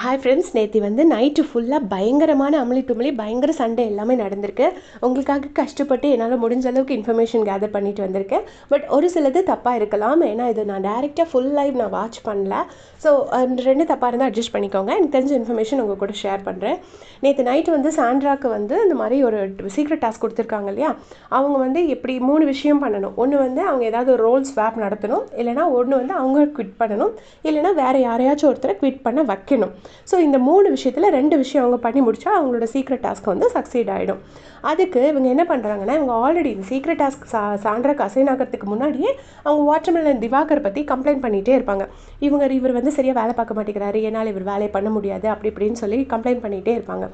Hi friends நேற்று வந்து night ஃபுல்லாக பயங்கரமான அமளி துமளி பயங்கர சண்டை எல்லாமே நடந்திருக்கு. உங்களுக்காக கஷ்டப்பட்டு என்னால் முடிஞ்ச அளவுக்கு இன்ஃபர்மேஷன் கேதர் பண்ணிட்டு வந்திருக்கேன். பட் ஒரு சிலது தப்பாக இருக்கலாம். ஏன்னா இது நான் டேரெக்டாக ஃபுல் லைவ் நான் வாட்ச் பண்ணல. ஸோ ரெண்டு தப்பாக இருந்தால் அட்ஜஸ்ட் பண்ணிக்கோங்க. எனக்கு தெரிஞ்ச இன்ஃபர்மேஷன் உங்கள் கூட ஷேர் பண்ணுறேன் நேற்று நைட்டு வந்து சாண்ட்ராக்கு வந்து இந்த மாதிரி ஒரு சீக்ரெட் டாஸ்க் கொடுத்துருக்காங்க இல்லையா? அவங்க வந்து எப்படி மூணு விஷயம் பண்ணணும். ஒன்று வந்து அவங்க ஏதாவது ஒரு ரோல் ஸ்வாப் நடத்தணும். இல்லைனா ஒன்று வந்து அவங்க குவிட் பண்ணணும். இல்லைனா வேறு யாரையாச்சும் ஒருத்தரை குவிட் பண்ண வைக்கணும். ஸோ இந்த மூணு விஷயத்தில் ரெண்டு விஷயம் அவங்க பண்ணி முடிச்சா அவங்களோட சீக்ரெட் டாஸ்க் வந்து சக்சீட் ஆகிடும் அதுக்கு இவங்க என்ன பண்ணுறாங்கன்னா இவங்க ஆல்ரெடி இந்த சீக்ரெட் டாஸ்க் சா சாண்ட்ராக்கு அசைன் ஆகிறதுக்கு முன்னாடியே அவங்க வாட்டர்மெலன் திவாகர் பற்றி கம்ப்ளைண்ட் பண்ணிகிட்டே இருப்பாங்க. இவங்க இவர் வந்து சரியாக வேலை பார்க்க மாட்டேங்கிறாரு என்னால் இவர் வேலையை பண்ண முடியாது அப்படி இப்படின்னு சொல்லி கம்ப்ளைண்ட் பண்ணிகிட்டே இருப்பாங்க.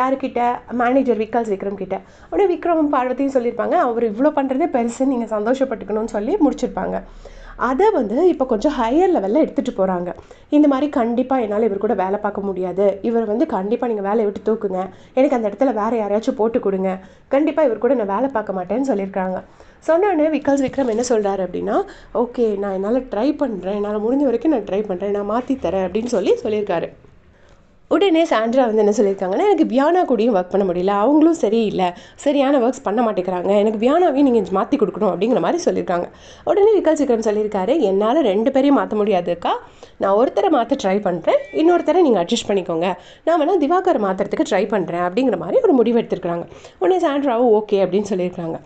யாருக்கிட்ட? மேனேஜர் விக்காஸ் விக்ரம் கிட்ட. உடனே விக்ரம் பார்வதியும் சொல்லியிருப்பாங்க அவர் இவ்வளோ பண்ணுறதே பெருசு நீங்கள் சந்தோஷப்பட்டுக்கணும்னு சொல்லி முடிச்சிருப்பாங்க. அதை வந்து இப்போ கொஞ்சம் ஹையர் லெவலில் எடுத்துகிட்டு போகிறாங்க இந்த மாதிரி கண்டிப்பாக என்னால் இவர் கூட வேலை பார்க்க முடியாது. இவர் வந்து கண்டிப்பாக நீங்கள் வேலையை விட்டு தூக்குங்க. எனக்கு அந்த இடத்துல வேறு யாரையாச்சும் போட்டு கொடுங்க. கண்டிப்பாக இவர் கூட நான் வேலை பார்க்க மாட்டேன்னு சொல்லியிருக்காங்க. சொன்னோடனே விக்கல்ஸ் விக்ரம் என்ன சொல்கிறாரு அப்படின்னா ஓகே நான் என்னால் ட்ரை பண்ணுறேன் என்னால் முடிஞ்ச வரைக்கும் நான் ட்ரை பண்ணுறேன் நான் மாற்றி தரேன். அப்படின்னு சொல்லி சொல்லியிருக்காரு. உடனே சாண்ட்ரா வந்து என்ன சொல்லியிருக்காங்கன்னா எனக்கு பியானா கூடயும் ஒர்க் பண்ண முடியல அவங்களும் சரியில்லை. சரியான ஒர்க்ஸ் பண்ண மாட்டேங்கிறாங்க. எனக்கு பியானாவையும் நீங்கள் மாற்றி கொடுக்கணும் அப்படிங்கிற மாதிரி சொல்லியிருக்காங்க. உடனே விக்கல் சிக்கன் சொல்லியிருக்காரு என்னால் ரெண்டு பேரையும் மாற்ற முடியாதுக்கா நான் ஒருத்தரை மாற்ற ட்ரை பண்ணுறேன் இன்னொருத்தரை நீங்கள் அட்ஜஸ்ட் பண்ணிக்கோங்க. நான் வேணால் திவாகர் மாற்றுறதுக்கு ட்ரை பண்ணுறேன் அப்படிங்கிற மாதிரி ஒரு முடிவு எடுத்துருக்காங்க உடனே சாண்ட்ராவும் ஓகே அப்படின்னு சொல்லியிருக்காங்க.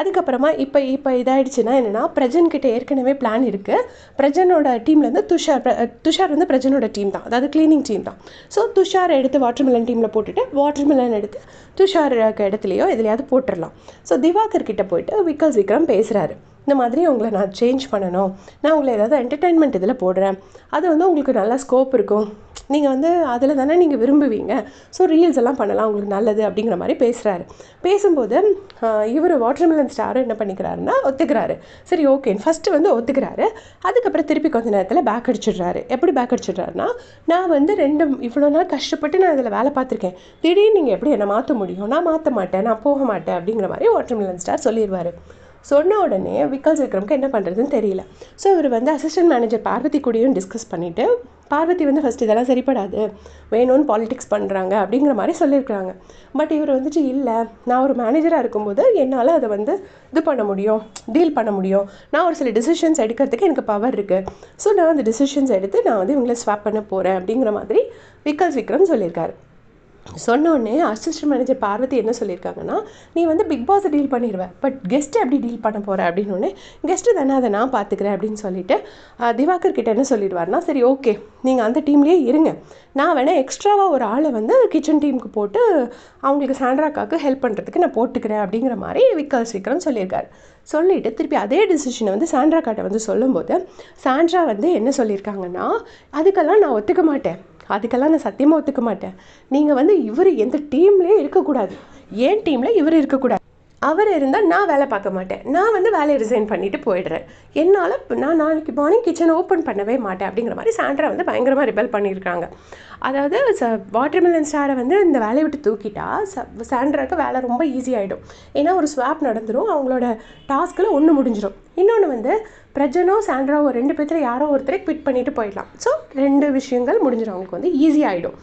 அதுக்கப்புறமா இப்போ இப்போ இதாயிடுச்சுன்னா என்னென்னா பிரஜன் கிட்ட ஏற்கனவே பிளான் இருக்குது பிரஜனோட டீம்லேருந்து துஷார் துஷார் வந்து பிரஜனோட டீம் தான். அதாவது க்ளீனிங் டீம் தான். ஸோ துஷார் எடுத்து வாட்டர்மெலன் டீமில் போட்டுட்டு வாட்டர்மெலன் எடுத்து துஷார் இடத்துலையோ எதுலையாவது போட்டுடலாம் ஸோ திவாகர் கிட்டே போயிட்டு விக்கல்ஸ் விக்ரம் பேசுகிறாரு இந்த மாதிரி உங்களை நான் சேஞ்ச் பண்ணணும். நான் உங்களை ஏதாவது என்டர்டெயின்மெண்ட் இதில் போடுறேன். அது வந்து உங்களுக்கு நல்லா ஸ்கோப் இருக்கும். நீங்கள் வந்து அதில் தானே நீங்கள் விரும்புவீங்க. ஸோ ரீல்ஸ் எல்லாம் பண்ணலாம். உங்களுக்கு நல்லது அப்படிங்கிற மாதிரி பேசுகிறாரு பேசும்போது இவர் வாட்டர்மெலன் ஸ்டாரும் என்ன பண்ணிக்கிறாருன்னா ஒத்துக்கிறாரு. சரி ஓகே ஃபஸ்ட்டு வந்து ஒத்துக்கிறாரு. அதுக்கப்புறம் திருப்பி கொஞ்ச நேரத்தில் பேக் அடிச்சிடுறாரு. எப்படி பேக் அடிச்சிடுறாருன்னா நான் வந்து ரெண்டு இவ்வளோ நாள் கஷ்டப்பட்டு நான் இதில் வேலை பார்த்துருக்கேன். திடீர்னு நீங்கள் எப்படி என்னை மாற்ற முடியும்? நான் மாற்ற மாட்டேன். நான் போக மாட்டேன் அப்படிங்கிற மாதிரி வாட்டர்மெலன் ஸ்டார் சொல்லிடுவார் சொன்ன உடனே விக்கல்ஸ் விக்ரம்க்கு என்ன பண்ணுறதுன்னு தெரியல. ஸோ இவர் வந்து அசிஸ்டன்ட் மேனேஜர் பார்வதி கூடயும் டிஸ்கஸ் பண்ணிவிட்டு பார்வதி வந்து ஃபஸ்ட் இதெல்லாம் சரிப்படாது. வேணும்னு பாலிடிக்ஸ் பண்ணுறாங்க அப்படிங்கிற மாதிரி சொல்லியிருக்கிறாங்க. பட் இவர் வந்துட்டு இல்லை. நான் ஒரு மேனேஜராக இருக்கும்போது என்னால் அதை வந்து இது பண்ண முடியும். டீல் பண்ண முடியும். நான் ஒரு சில டிசிஷன்ஸ் எடுக்கிறதுக்கு எனக்கு பவர் இருக்குது ஸோ நான் அந்த டிசிஷன்ஸ் எடுத்து நான் வந்து இவங்களை ஸ்வாப் பண்ண போகிறேன் அப்படிங்கிற மாதிரி விக்கல்ஸ் விக்ரம் சொல்லியிருக்காரு. சொன்னோடனே அசிஸ்டன்ட் மேனேஜர் பார்வதி என்ன சொல்லியிருக்காங்கன்னா நீ வந்து பிக் பாஸை டீல் பண்ணிடுவேன் பட் கெஸ்ட்டு எப்படி டீல் பண்ண போகிற அப்படின்னோடனே கெஸ்ட்டு தானே அதை நான் பார்த்துக்கிறேன் அப்படின்னு சொல்லிட்டு திவாகர் கிட்ட என்ன சொல்லிடுவார்னா சரி ஓகே நீங்கள் அந்த டீம்லேயே இருங்க. நான் வேணால் எக்ஸ்ட்ராவாக ஒரு ஆளை வந்து கிச்சன் டீமுக்கு போட்டு அவங்களுக்கு சாண்ட்ராக்காக்கு ஹெல்ப் பண்ணுறதுக்கு நான் போட்டுக்கிறேன் அப்படிங்கிற மாதிரி விக்கல் சீக்கிரம் சொல்லியிருக்காரு. சொல்லிவிட்டு திருப்பி அதே டிசிஷனை வந்து சாண்ட்ரா காட்டை வந்து சொல்லும்போது சாண்ட்ரா வந்து என்ன சொல்லியிருக்காங்கன்னா அதுக்கெல்லாம் நான் ஒத்துக்க மாட்டேன். அதுக்கெல்லாம் நான் சத்தியமாக ஒத்துக்க மாட்டேன். நீங்கள் வந்து இவர் எந்த டீம்லேயே இருக்கக்கூடாது. ஏன் டீமில் இவர் இருக்கக்கூடாது? அவர் இருந்தால் நான் வேலை பார்க்க மாட்டேன். நான் வந்து வேலையை ரிசைன் பண்ணிவிட்டு போயிடுறேன். என்னால் நான் நாளைக்கு மார்னிங் கிச்சனை ஓப்பன் பண்ணவே மாட்டேன் அப்படிங்கிற மாதிரி சாண்ட்ரா வந்து பயங்கரமாக ரிபல் பண்ணியிருக்காங்க. அதாவது ச வாட்டர்மெலன் ஸ்டாரை வந்து இந்த வேலையை விட்டு தூக்கிட்டா ச சாண்ட்ராவுக்கு வேலை ரொம்ப ஈஸி ஆகிடும் ஏன்னா ஒரு ஸ்வாப் நடந்துடும் அவங்களோட டாஸ்கில் ஒன்று முடிஞ்சிடும் இன்னொன்று வந்து பிரஜனோ சாண்ட்ராவோ ரெண்டு பேர்த்தில் யாரோ ஒருத்தரை குவிட் பண்ணிட்டு போயிடலாம். ஸோ ரெண்டு விஷயங்கள் முடிஞ்சிடும் அவங்களுக்கு வந்து ஈஸி ஆகிடும்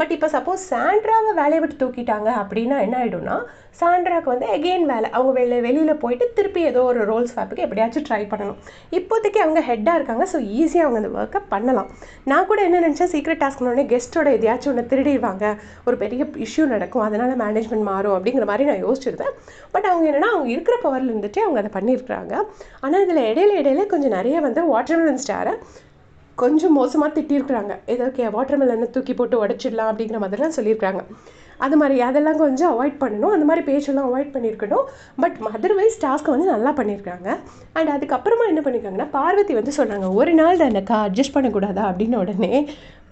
பட் இப்போ சப்போஸ் சாண்ட்ராவை வேலையை விட்டு தூக்கிட்டாங்க அப்படின்னா என்ன ஆகிடும்னா சாண்ட்ராக்கு வந்து எகெயின் வேலை. அவங்க வெளில வெளியில் போயிட்டு திருப்பி ஏதோ ஒரு ரோல்ஸ் ஃபேப்புக்கு எப்படியாச்சும் ட்ரை பண்ணணும். இப்போதைக்கு அவங்க ஹெட்டாக இருக்காங்க ஸோ ஈஸியாக அவங்க அந்த ஒர்க்கை பண்ணலாம். நான் கூட என்ன நினச்சேன் சீக்ரெட் டாஸ்க்னோடனே கெஸ்ட்டோட எதையாச்சும் ஒன்று திருடிடுவாங்க. ஒரு பெரிய இஷ்யூ நடக்கும் அதனால் மேனேஜ்மெண்ட் மாறும் அப்படிங்கிற மாதிரி நான் யோசிச்சிருந்தேன். பட் அவங்க என்னென்னா அவங்க இருக்கிற பவரில் இருந்துட்டு அவங்க அதை பண்ணியிருக்கிறாங்க. ஆனால் இதில் இடையில இடையில கொஞ்சம் நிறைய வந்து வாட்டர்மெலன் ஸ்டாரை கொஞ்சம் மோசமாக திட்டியிருக்கிறாங்க. ஏதோ கே வாட்டர்மெலனை தூக்கி போட்டு உடச்சிடலாம் அப்படிங்கிற மாதிரிலாம் சொல்லியிருக்காங்க அது மாதிரி அதெல்லாம் கொஞ்சம் அவாய்ட் பண்ணணும். அந்த மாதிரி பேச்செல்லாம் அவாய்ட் பண்ணியிருக்கணும். பட் அதர்வைஸ் டாஸ்க்கை வந்து நல்லா பண்ணியிருக்காங்க. அண்ட் அதுக்கப்புறமா என்ன பண்ணியிருக்காங்கன்னா பார்வதி வந்து சொன்னாங்க ஒரு நாள் தானக்கா அட்ஜஸ்ட் பண்ணக்கூடாதா? அப்படின்னு உடனே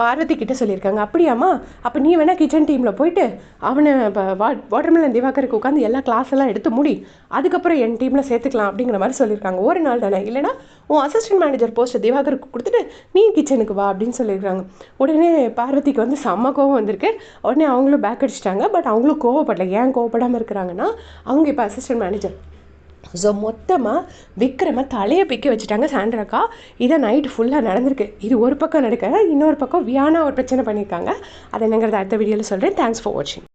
பார்வதி கிட்ட சொல்லியிருக்காங்க அப்படியாம்மா அப்போ நீ வேணால் கிச்சன் டீமில் போயிட்டு அவனை இப்போ வா வாட்டர்மெலன் திவாகருக்கு உட்காந்து எல்லா கிளாஸ் எல்லாம் எடுத்து முடி அதுக்கப்புறம் என் டீமில் சேர்த்துக்கலாம் அப்படிங்கிற மாதிரி சொல்லியிருக்காங்க. ஒரு நாள் தானே இல்லைனா உன் அசிஸ்டன்ட் மேனேஜர் போஸ்ட்டை திவாகருக்கு கொடுத்துட்டு நீ கிச்சனுக்கு வா அப்படின்னு சொல்லியிருக்காங்க. உடனே பார்வதிக்கு வந்து செம்ம கோவம் வந்திருக்கு. உடனே அவங்களும் பேக் அடிச்சிட்டாங்க பட் அவங்களும் கோவப்படல. ஏன் கோவப்படாமல் இருக்கிறாங்கன்னா அவங்க இப்போ அசிஸ்டன்ட் மேனேஜர் ஸோ மொத்தமாக விக்ரம தலையை பிக்க வச்சுட்டாங்க சாண்ட்ராக்கா. இதை நைட் ஃபுல்லாக நடந்திருக்கு. இது ஒரு பக்கம் நடக்க இன்னொரு பக்கம் வியானா ஒரு பிரச்சனை பண்ணியிருக்காங்க. அதை என்னங்கிறத அடுத்த வீடியோவில் சொல்கிறேன் தேங்க்ஸ் ஃபார் வாட்சிங்